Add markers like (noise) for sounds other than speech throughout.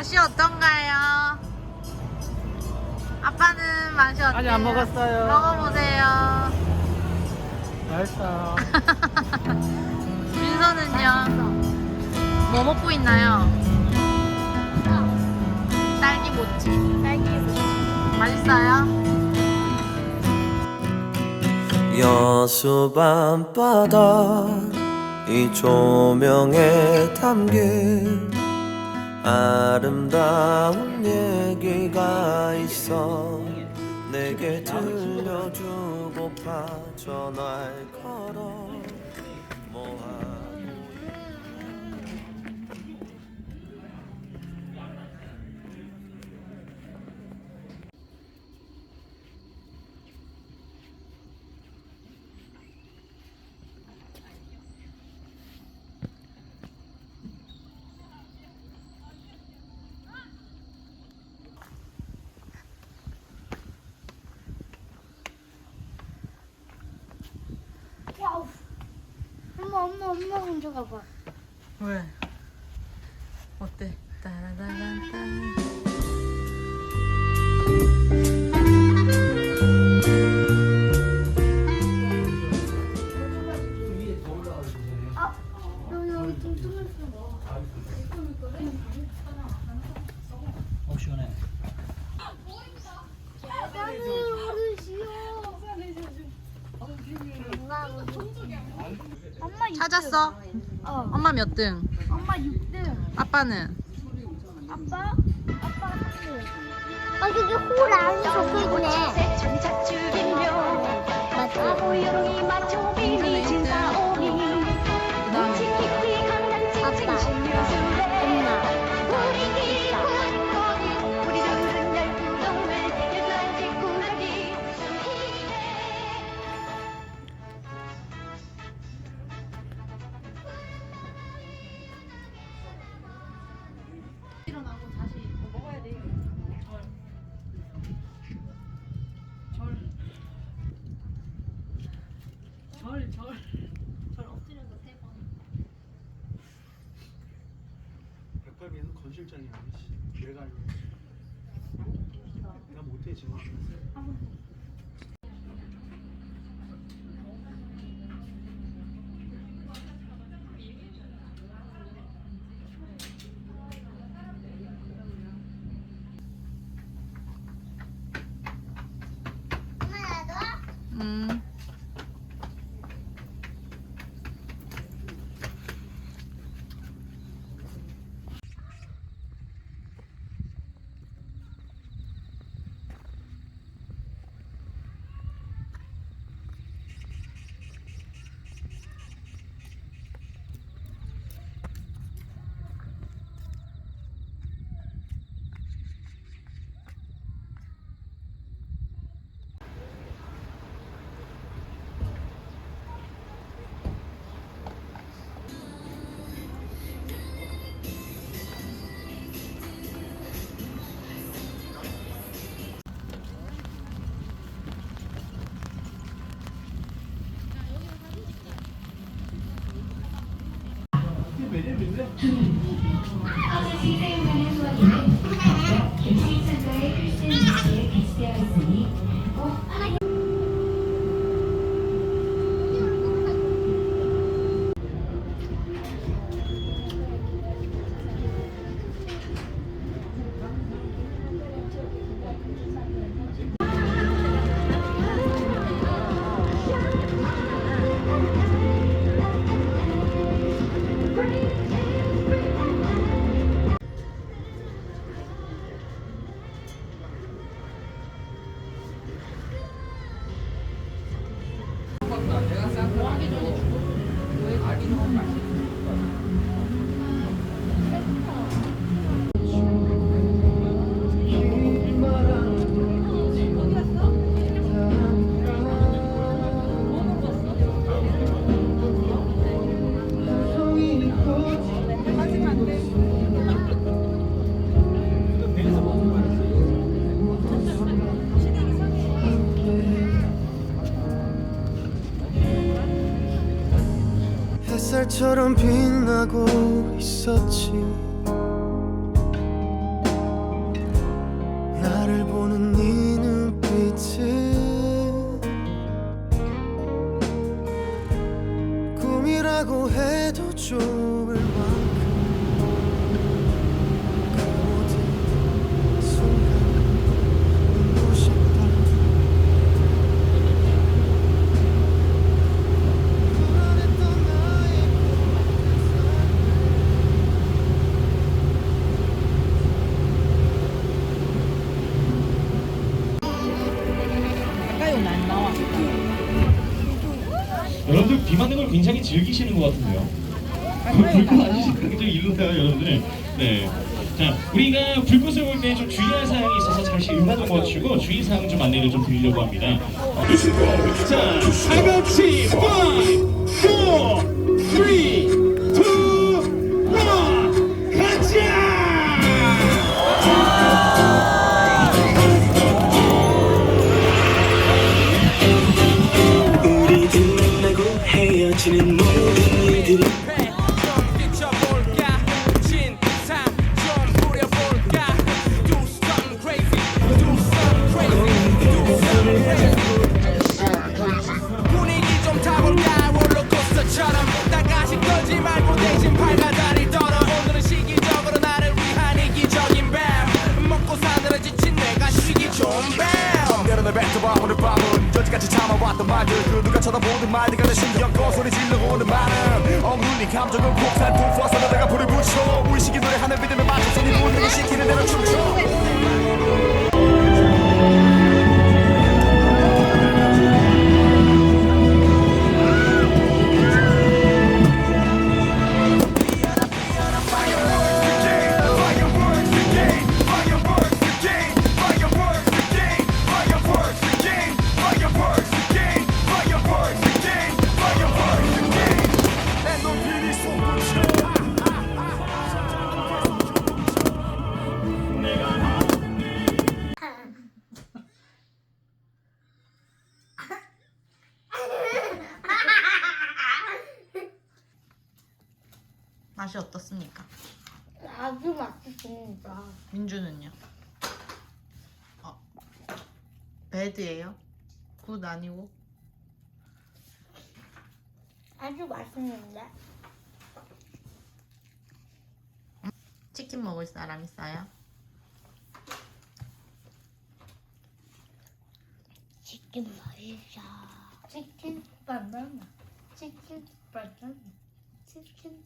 자, 맛이 어떤가요? 아빠는 맛이 어때요? 아직 안 먹었어요. 먹어보세요. 맛있어. (laughs) 민서는요? 뭐 먹고 있나요? 딸기 모찌. 딸기 모찌. 맛있어요? 여수 밤바다 이 조명에 담긴 아름다운 얘기가 있어. 내게 들려주고파 전화를 걸어 엄마 엄마 엄마 먼저 가봐. 왜? 어때? 따라라란 따. 찾았어? 어. 엄마 몇 등? 엄마 6등. 아빠는? 아빠? 아빠 3등. 아 여기 호랑 적혀있네. 맞지? 건실장이야. 씨. 내가 알고. 내가 못해 지금. 햇살처럼 빛나고 있었지. 나를 보는 네 여러분들 비 맞는 걸 굉장히 즐기시는 것 같은데요. 불꽃 앉으시는 게 일로나요, 여러분들. 네. 자, 우리가 불꽃을 볼 때 좀 주의할 사항이 있어서 잠시 음악을 멈추고 주의 사항 좀 안내를 좀 드리려고 합니다. 자, 다 같이 5, 4, 3, 오늘 밤은 여지까지 참아왔던 말들. 그 누가 쳐다보든 말들 간에 신경 꺼 소리 질러고 오는 말은 억눌린 감정은 폭탄 돋워서 내가 불을 붙여. 무의식이 노래하는 리듬에 맞춰서 네 본능이 시키는 대로 춤춰 맛이 어떻습니까? 아주 맛있습니다. 민주는요? 어. 배드예요? 굿 아니고? 아주 맛있는데? 치킨 먹을 사람 있어요? 치킨 맛있어. 치킨 바나나. 치킨 바나나. 치킨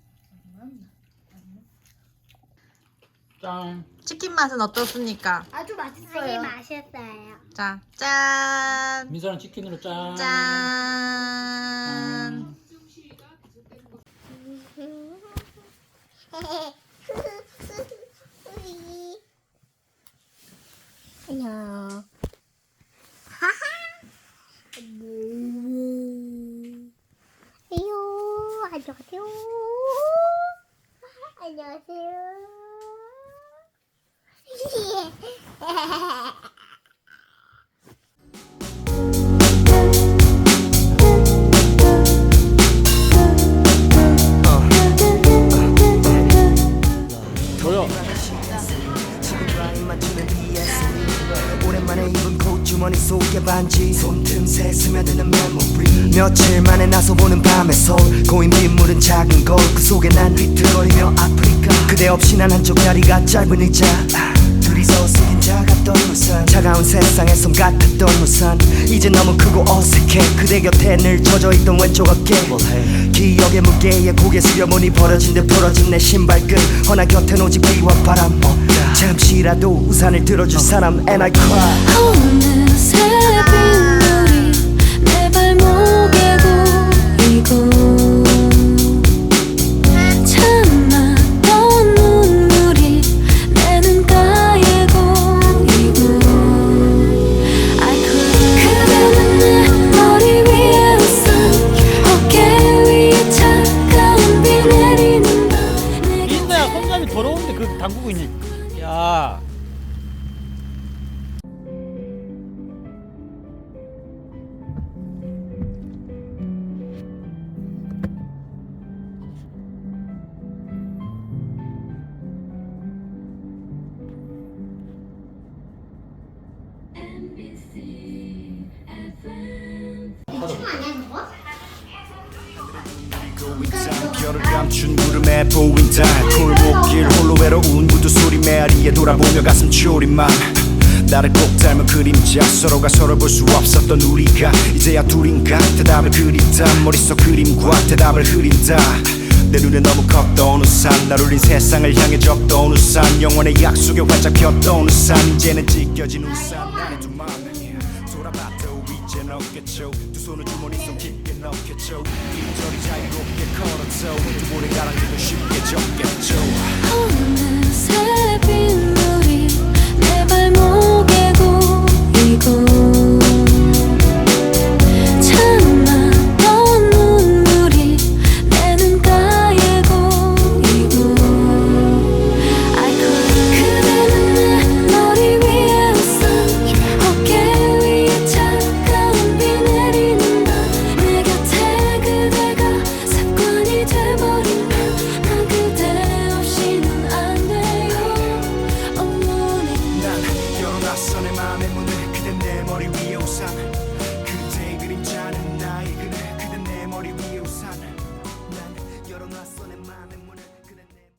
짠. 치킨 맛은 어떻습니까? 아주 맛있어요. 맛있어요. 자, 짠! 민서랑 치킨으로 짠. 짠! 안 (laughs) 녕. 안녕. 안녕하세요. BS 오랜만에 며칠 만에 나서 보는 밤의 서울. 고인 빗물은 작은 거울. 그 속에 난 비틀거리며 아프리카. 그대 없이 난 한쪽 다리가 짧은 의자. 아, 둘이서 작았던 우산. 차가운 세상의 섬 같았던 우산. 이제 너무 크고 어색해. 그대 곁에 늘 젖어있던 왼쪽 어깨. 기억의 무게에 고개 숙여보니 벌어진 듯 부러진 내 신발끈. 허나 곁엔 오직 비와 바람. 잠시라도 우산을 들어줄 사람. And I cry 나를 꼭 닮은 그림자. 서로가 서로 볼 수 없었던 우리가. 이제야 둘인가 대답을 그린다. 머릿속 그림과 대답을 흐린다. 내 눈에 너무 컸던 우산. 날 울린 세상을 향해 적던 우산. 영원의 약속에 활짝 폈던 우산. 이제는 찢겨진 우산. 나의 두맘 돌아봐도 이젠 없겠죠. 깊게 넣겠죠 이리저리 자유롭게 걸었죠 두 볼의 가랑비도 쉽게 젖겠죠